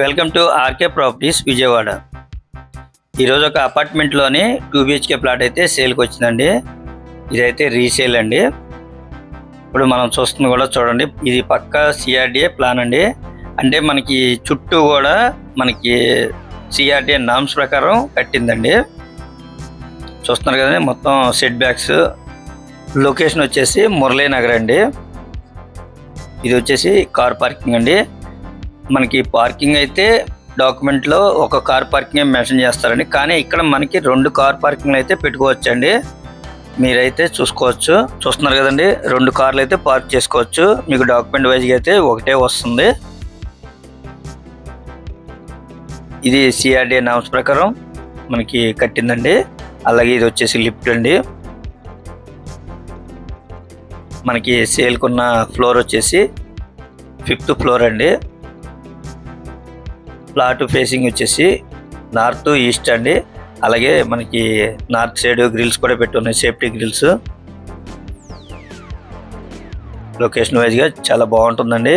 Welcome to RK properties Vijayawada. ఈరోజు ఒక అపార్ట్మెంట్లోని two BHK plot అయితే సేల్కి వచ్చిందండి. ఇదైతే రీసేల్ అండి. ఇప్పుడు మనం చూస్తుంది కూడా చూడండి. ఇది పక్క సిఆర్డిఏ ప్లాన్ అండి. అంటే మనకి చుట్టూ కూడా మనకి సిఆర్డిఏ నామ్స్ ప్రకారం కట్టిందండి. చూస్తున్నారు కదండి మొత్తం సెట్ బ్యాక్స్ లొకేషన్ వచ్చేసి మురళీనగర్ అండి. ఇది వచ్చేసి కార్ పార్కింగ్ అండి. మనకి పార్కింగ్ అయితే డాక్యుమెంట్లో ఒక కార్ పార్కింగ్ మెన్షన్ చేస్తారండి. కానీ ఇక్కడ మనకి రెండు కార్ పార్కింగ్లు అయితే పెట్టుకోవచ్చండి. మీరైతే చూసుకోవచ్చు. చూస్తున్నారు కదండి రెండు కార్లు అయితే పార్క్ చేసుకోవచ్చు. మీకు డాక్యుమెంట్ వైజ్గా అయితే ఒకటే వస్తుంది. ఇది సిఆర్డిఏ నామ్స్ ప్రకారం మనకి కట్టిందండి. అలాగే ఇది వచ్చేసి లిఫ్ట్ అండి. మనకి సేల్కున్న ఫ్లోర్ వచ్చేసి ఫిఫ్త్ ఫ్లోర్ అండి. ప్లాట్ ఫేసింగ్ వచ్చేసి నార్త్ ఈస్ట్ అండి. అలాగే మనకి నార్త్ సైడ్ గ్రిల్స్ కూడా పెట్టున్నాయి సేఫ్టీ గ్రిల్స్. లొకేషన్ వైజ్గా చాలా బాగుంటుందండి.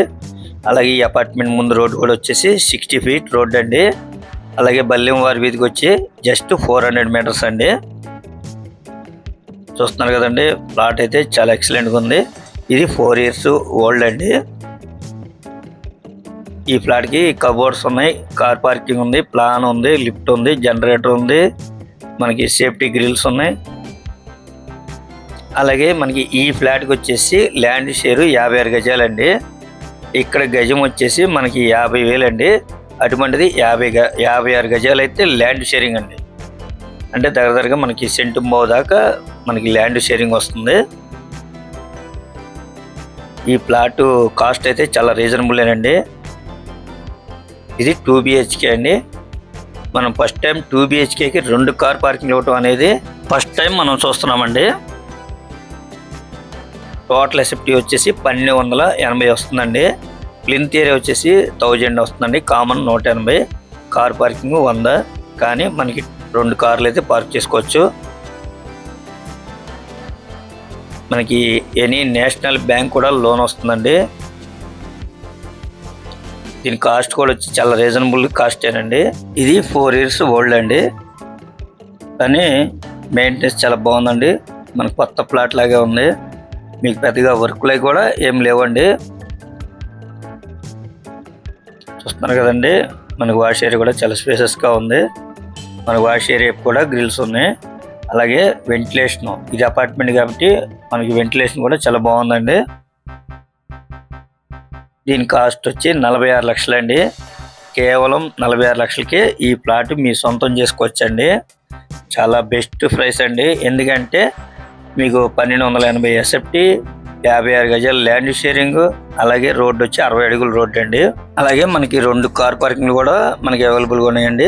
అలాగే ఈ అపార్ట్మెంట్ ముందు రోడ్ కూడా వచ్చేసి సిక్స్టీ ఫీట్ రోడ్ అండి. అలాగే బల్లెం వారి వీధికి వచ్చి జస్ట్ ఫోర్ హండ్రెడ్ మీటర్స్ అండి. చూస్తున్నారు కదండి ప్లాట్ అయితే చాలా ఎక్సలెంట్గా ఉంది. ఇది ఫోర్ ఇయర్స్ ఓల్డ్ అండి. ఈ ఫ్లాట్కి కబోర్డ్స్ ఉన్నాయి కార్ పార్కింగ్ ఉంది ప్లాన్ ఉంది లిఫ్ట్ ఉంది జనరేటర్ ఉంది మనకి సేఫ్టీ గ్రిల్స్ ఉన్నాయి. అలాగే మనకి ఈ ఫ్లాట్కి వచ్చేసి ల్యాండ్ షేరు యాభై ఆరు గజాలండి. ఇక్కడ గజం వచ్చేసి మనకి యాభై వేలండి. అటువంటిది యాభై గ యాభై ఆరు గజాలు అయితే ల్యాండ్ షేరింగ్ అండి. అంటే దగ్గర దగ్గరగా మనకి సెంటు మో దాకా మనకి ల్యాండ్ షేరింగ్ వస్తుంది. ఈ ప్లాటు కాస్ట్ అయితే చాలా రీజనబుల్ ఇది టూ బిహెచ్కే అండి. మనం ఫస్ట్ టైం టూ బిహెచ్కేకి రెండు కార్ పార్కింగ్ ఇవ్వటం అనేది ఫస్ట్ టైం మనం చూస్తున్నామండి. టోటల్ ఎసెప్టీ వచ్చేసి పన్నెండు వందల ఎనభై వస్తుందండి. ప్లింత్ ఏరియా వచ్చేసి థౌజండ్ వస్తుందండి. కామన్ నూట ఎనభై కార్ పార్కింగ్ వంద. కానీ మనకి రెండు కార్లు అయితే పార్క్ చేసుకోవచ్చు. మనకి ఎనీ నేషనల్ బ్యాంక్ కూడా లోన్ వస్తుందండి. దీని కాస్ట్ కూడా వచ్చి చాలా రీజనబుల్ కాస్టేనండి ఇది ఫోర్ ఇయర్స్ ఓల్డ్ అండి. కానీ మెయింటెనెన్స్ చాలా బాగుందండి. మనకు కొత్త ప్లాట్ లాగే ఉంది. మీకు పెద్దగా వర్క్లు అవి కూడా ఏం లేవండి. చూస్తున్నారు కదండి మనకు వాష్ ఏరియా కూడా చాలా స్పేసెస్గా ఉంది. మన వాష్ ఏరియా కూడా గ్రిల్స్ ఉన్నాయి. అలాగే వెంటిలేషన్ ఇది అపార్ట్మెంట్ కాబట్టి మనకి వెంటిలేషన్ కూడా చాలా బాగుందండి. దీని కాస్ట్ వచ్చి నలభై ఆరు లక్షలండి. కేవలం నలభై ఆరు లక్షలకి ఈ ప్లాట్ మీ సొంతం చేసుకోవచ్చండి. చాలా బెస్ట్ ప్రైస్ అండి. ఎందుకంటే మీకు పన్నెండు వందల ఎనభై ఎస్ఎఫ్టీ యాభై ఆరు గజాల ల్యాండ్ షేరింగ్ అలాగే రోడ్డు వచ్చి అరవై అడుగుల రోడ్డు అండి అలాగే మనకి రెండు కార్ పార్కింగ్లు కూడా మనకి అవైలబుల్గా ఉన్నాయండి.